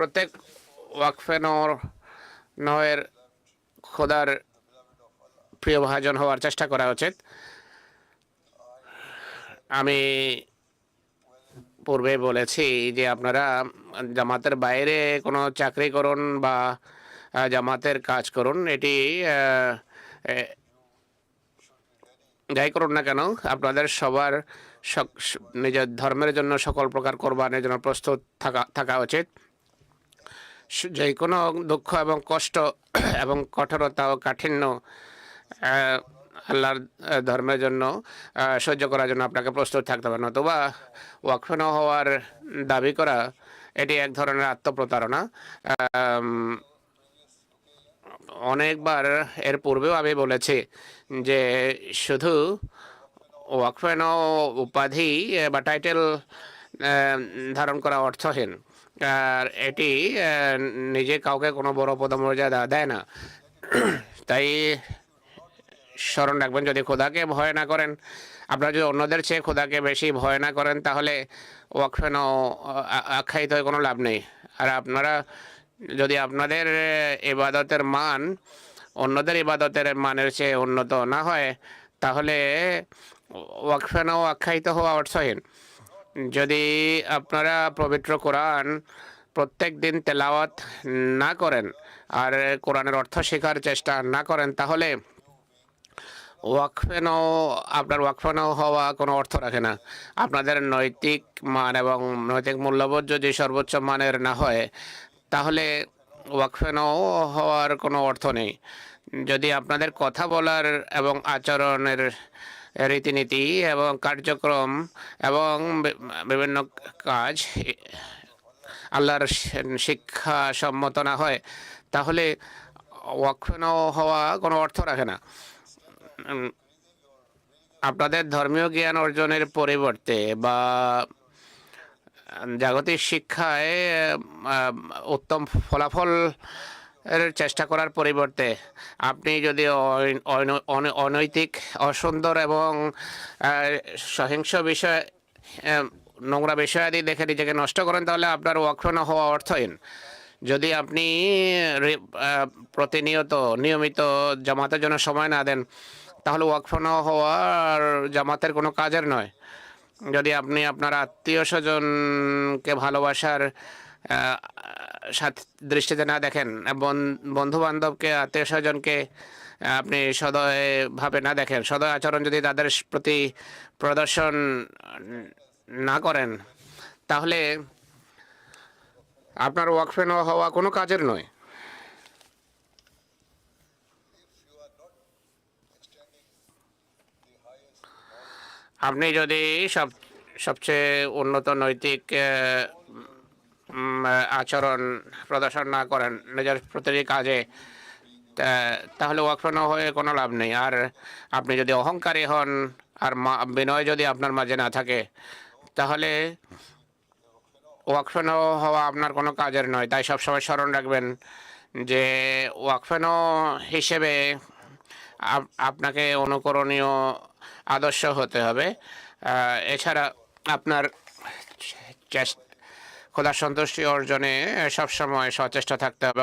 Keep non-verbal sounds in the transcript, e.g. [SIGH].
প্রত্যেক ওয়াকফে নর নয়ের খোদার প্রিয় ভাজন হওয়ার চেষ্টা করা উচিত। আমি পূর্বে বলেছি যে আপনারা জামাতের বাইরে কোনো চাকরি করুন বা জামাতের কাজ করুন, এটি যাই করুন না কেন, আপনাদের সবার নিজের ধর্মের জন্য সকল প্রকার কোরবানের জন্য প্রস্তুত থাকা থাকা উচিত। যে কোনো দুঃখ এবং কষ্ট [CLEARS THROAT] এবং কঠোরতা ও কাঠিন্য আল্লাহর ধর্মের জন্য সহ্য করার জন্য আপনাকে প্রস্তুত থাকতে হবে। নতুবা ওয়াকফ ন হওয়ার দাবি করা, এটি এক ধরনের আত্মপ্রতারণা। অনেকবার এর পূর্বেও আমি বলেছি যে শুধু ওয়াকফেন উপাধি বা টাইটেল ধারণ করা অর্থহীন। আর এটি নিজে কাউকে কোনো বড় পদমর্যাদা দেয় না। তাই স্মরণ রাখবেন, যদি খোদাকে ভয় না করেন, আপনারা যদি অন্যদের চেয়ে খোদাকে বেশি ভয় না করেন, তাহলে ওয়াকফেন আখ্যায়িত হয়ে কোনো লাভ নেই। আর আপনারা যদি আপনাদের ইবাদতের মান অন্যদের ইবাদতের মানের চেয়ে উন্নত না হয়, তাহলে ওয়াকফেনও আখ্যায়িত হওয়া অর্থহীন। যদি আপনারা পবিত্র কোরআন প্রত্যেক দিন তেলাওয়াত না করেন আর কোরআনের অর্থ শেখার চেষ্টা না করেন, তাহলে ওয়াকফেনও আপনার ওয়াকফেনও হওয়া কোনো অর্থ রাখে না। আপনাদের নৈতিক মান এবং নৈতিক মূল্যবোধ যদি সর্বোচ্চ মানের না হয়, তাহলে ওয়াকফেনও হওয়ার কোনো অর্থ নেই। যদি আপনাদের কথা বলার এবং আচরণের রীতিনীতি এবং কার্যক্রম এবং বিভিন্ন কাজ আল্লাহর শিক্ষা সম্মত না হয়, তাহলে ওয়াকফেনও হওয়া কোনো অর্থ রাখে না। আপনাদের ধর্মীয় জ্ঞান অর্জনের পরিবর্তে বা জাগতিক শিক্ষায় উত্তম ফলাফল চেষ্টা করার পরিবর্তে আপনি যদি অনৈতিক, অসুন্দর এবং সহিংস বিষয় নোংরা বিষয়াদি দেখে নিজেকে নষ্ট করেন, তাহলে আপনার না হওয়া অর্থহীন। যদি আপনি প্রতিনিয়ত, নিয়মিত জামাতের জন্য সময় না দেন, তাহলে না হওয়ার জামাতের কোনো কাজের নয়। যদি আপনি আপনার আত্মীয় স্বজনকে ভালোবাসার দৃষ্টিতে না দেখেন বন্ধু বান্ধবকে আত্মীয় স্বজনকে আপনি সদয় ভাবে না দেখেন। সদয় আচরণ যদি তাদের প্রতি প্রদর্শন না করেন, তাহলে আপনার ওয়াকফে না হওয়া কোনো কাজের নয়। আপনি যদি সব, সবচেয়ে উন্নত নৈতিক আচরণ প্রদর্শন না করেন, নিজের প্রতিটি কাজে তাহলে ওয়াকফ হয়ে কোনো লাভ নেই। আর আপনি যদি অহংকারী হন, আর বিনয় যদি আপনার মাঝে না থাকে, তাহলে ওয়াকফেনো হওয়া আপনার কোনো কাজের নয়। তাই সবসময় স্মরণ রাখবেন যে ওয়াকফেনো হিসেবে আপ- আপনাকে অনুকরণীয় আদর্শ হতে হবে। এছাড়া আপনার চেষ্টা খোদার সন্তুষ্টি অর্জনে সবসময় সচেষ্ট থাকতে হবে।